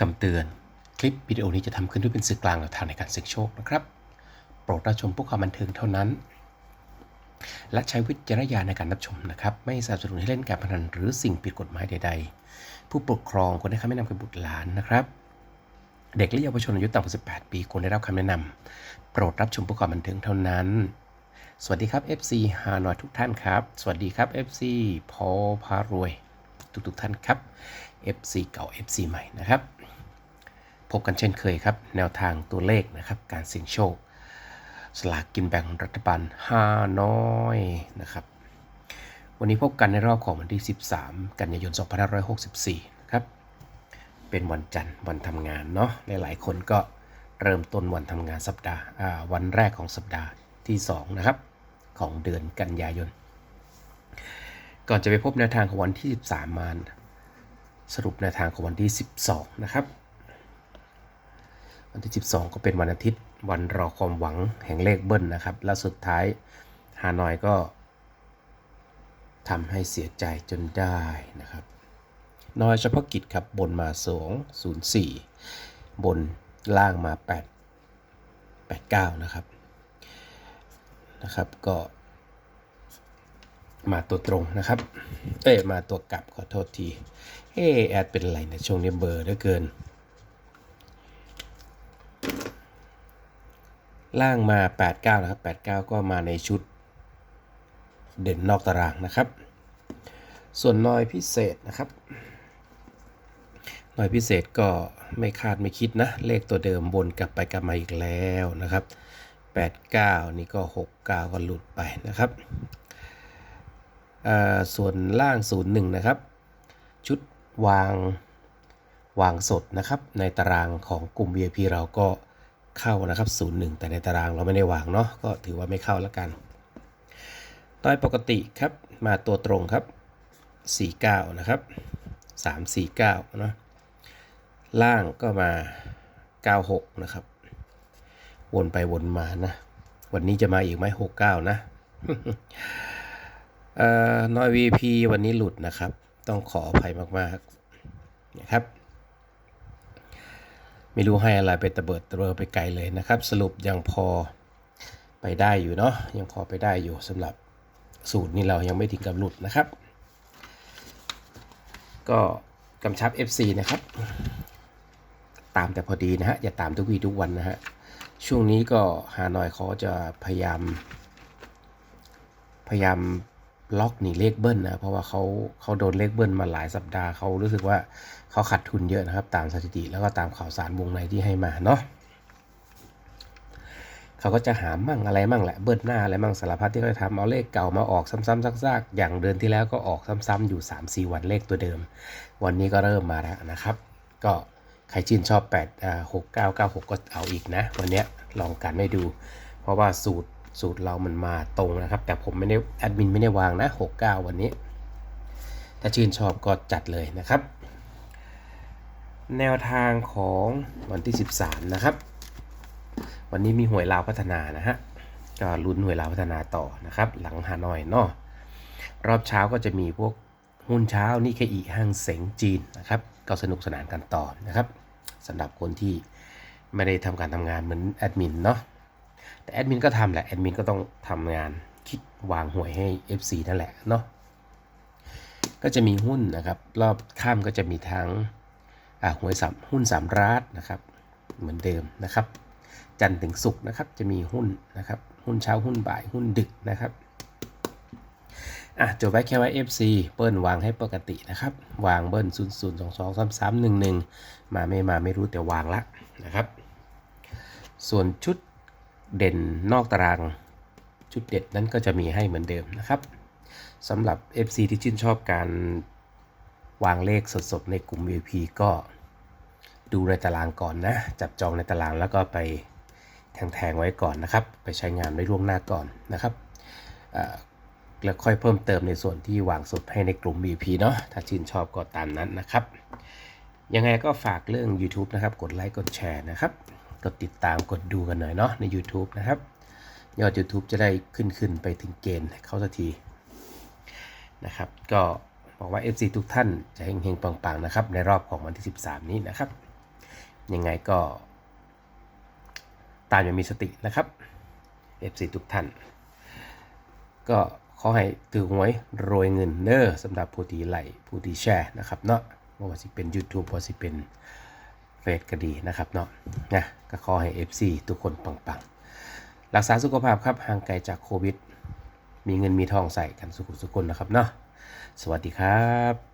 คำเตือน คลิปวิดีโอนี้จะทำขึ้นด้วยเป็นสื่อกลางแนวทางในการเสี่ยงโชคนะครับ โปรดรับชมเพื่อความบันเทิงเท่านั้น และใช้วิจารณญาณในการรับชมนะครับ ไม่สนับสนุนให้เล่นการพนันหรือสิ่งผิดกฎหมายใด ๆ ผู้ปกครองควรให้คำแนะนำกับบุตรหลานนะครับ เด็กและเยาวชนอายุต่ำกว่า 18 ปีควรได้รับคำแนะนำโปรดรับชมเพื่อความบันเทิงเท่านั้น สวัสดีครับ FC ฮานอยทุกท่านครับ สวัสดีครับ FC พอพารวย ทุกๆท่านครับ FC เก่า FC ใหม่นะครับ บกันเช่นเคยครับ แนวทางตัวเลขนะครับ การเสี่ยงโชค สลากกินแบ่งรัฐบาลห้าน้อยนะครับ วันนี้พบกันในรอบของวันที่ 13 กันยายน 2564 นะครับ เป็นวันจันทร์วันทำงานเนาะหลายๆคนก็เริ่มต้นวันทำงานสัปดาห์อ่าวันแรกของสัปดาห์ที่2นะครับของเดือนกันยายน ก่อนจะไปพบแนวทางของวันที่ 13 มาสรุปแนวทางของวันที่ 12 นะครับ วันที่ 12 ก็เป็นวันอาทิตย์ วันรอความหวังแห่งเลขเบิ้ลนะครับ และสุดท้ายฮานอยก็ทำให้เสียใจจนได้นะครับ นอยเฉพาะกิจครับบนมา2 0 4 บนล่างมา 8 8 9 นะครับนะครับก็ มาตัวตรงนะครับ เอ้ยมาตัวกลับขอโทษทีเฮ้แอดเป็นไรเนะช่วงนี้เบอร์เหลือเกิน ล่างมา 89 นะครับ 89 ก็มาในชุดเด่นนอกตารางนะครับ ส่วนนอยพิเศษนะครับนอยพิเศษก็ไม่คาดไม่คิดนะ เลขตัวเดิมบนกลับไปกลับมาอีกแล้วนะครับ 89 นี่ก็ 69 ก็หลุดไปนะครับ ส่วนล่าง 01 นะครับ ชุดวางวางสดนะครับ ในตารางของกลุ่ม VIP เราก็ เข้านะครับ 01 แต่ในตารางเราไม่ได้วางเนาะก็ถือว่าไม่เข้าแล้วกันต้อยปกติครับมาตัวตรงครับ 49 นะครับ 349 เนาะล่างก็มา 96 นะครับ วนไปวนมานะ วันนี้จะมาอีกไหม69 นะเอ่อนอย VP วันนี้หลุดนะครับ ต้องขออภัยมาก ๆ นะครับ ไม่รู้ให้อะไรไปตะเบิดตะเบอไปไกลเลยนะครับ สรุปยังพอไปได้อยู่เนาะยังพอไปได้อยู่สำหรับสูตรนี้เรายังไม่ถึงกับหลุดนะครับ ก็กำชับ FC นะครับ ตามแต่พอดีนะฮะอย่าตามทุกวีทุกวันนะฮะช่วงนี้ก็หาหน่อยเขาจะพยายามพยายาม ล็อกหนีเลขเบิ้ลนะเพราะว่าเขาเขาโดนเลขเบิ้ลมาหลายสัปดาห์เขารู้สึกว่าเขาขาดทุนเยอะนะครับ ตามสถิติแล้วก็ตามข่าวสารวงในที่ให้มาเนาะเขาก็จะหามั่งอะไรมั่งแหละเบิ้ลหน้าอะไรมั่งสารพัดที่เขาจะทำเอาเลขเก่ามาออกซ้ำๆซากๆอย่างเดือนที่แล้วก็ออกซ้ำๆอยู่ 3-4 วันเลขตัวเดิม วันนี้ก็เริ่มมาแล้วนะครับ ก็ใครชื่นชอบ8อ่า6 9 9 6 ก็เอาอีกนะ วันนี้ลองกันให้ดู เพราะว่าสูตร สูตรเรามันมาตรงนะครับ แต่ผมไม่ได้แอดมินไม่ได้วางนะ69 วันนี้ ถ้าชื่นชอบก็จัดเลยนะครับ แนวทางของวันที่ 13 นะครับ วันนี้มีหวยลาวพัฒนานะฮะก็ลุ้นหวยลาวพัฒนาต่อนะครับ หลังฮานอยเนาะรอบเช้าก็จะมีพวกหุ้นเช้านี่แค่อีห้างเสงจีนนะครับ ก็สนุกสนานกันต่อนะครับสำหรับคนที่ไม่ได้ทำการทำงานเหมือนแอดมินเนาะ แต่แอดมินก็ทำแหละแอดมินก็ต้องทำงานคิดวางหวยให้ FC นั่นแหละเนาะก็จะมีหุ้นนะครับรอบข้ามก็จะมีทั้งหวยสามหุ้นสามรัฐนะครับเหมือนเดิมนะครับ จันทร์ถึงศุกร์นะครับจะมีหุ้นนะครับหุ้นเช้าหุ้นบ่ายหุ้นดึกนะครับอะจบไว้แค่ว่า FC เปิ้ลวางให้ปกตินะครับ วางเบิ้ล0 0 2 2 3 3 1 1 มาไม่มาไม่รู้แต่วางละนะครับ ส่วนชุด เด่นนอกตารางชุดเด็ดนั้นก็จะมีให้เหมือนเดิมนะครับสำหรับ FC ที่ชื่นชอบการวางเลขสดๆ ในกลุ่ม VIP ก็ดูในตารางก่อนนะ จับจองในตารางแล้วก็ไปแทงๆไว้ก่อนนะครับ ไปใช้งานไว้ล่วงหน้าก่อนนะครับแล้วค่อยเพิ่มเติมในส่วนที่วางสดให้ในกลุ่ม VP เนาะ ถ้าชื่นชอบก็ตามนั้นนะครับ ยังไงก็ฝากเรื่อง YouTube นะครับ กดไลค์ กดแชร์นะครับ กดติดตามกดดูกันหน่อยเนาะใน YouTube นะครับ ยอด YouTube จะได้ขึ้นขึ้นไปถึงเกณฑ์เข้าสักทีนะครับก็บอกว่า FC ทุกท่านจะเฮงๆปังๆนะครับ ในรอบของวันที่ 13 นี้นะครับ ยังไงก็ ตามอย่างมีสตินะครับ FC ทุกท่าน ก็ขอให้ถือหวยโรยเงินเด้อสำหรับผู้ที่ไลค์ผู้ที่แชร์นะครับเนาะไม่ว่าสิเป็น YouTube ว่าสิเป็น ฟดก็ดีนะครับเนาะนะก็ขอให้ FC ทุกคนปังๆ รักษาสุขภาพครับห่างไกลจากโควิด มีเงินมีทองใส่กันสุขสุขคนนะครับเนาะสวัสดีครับ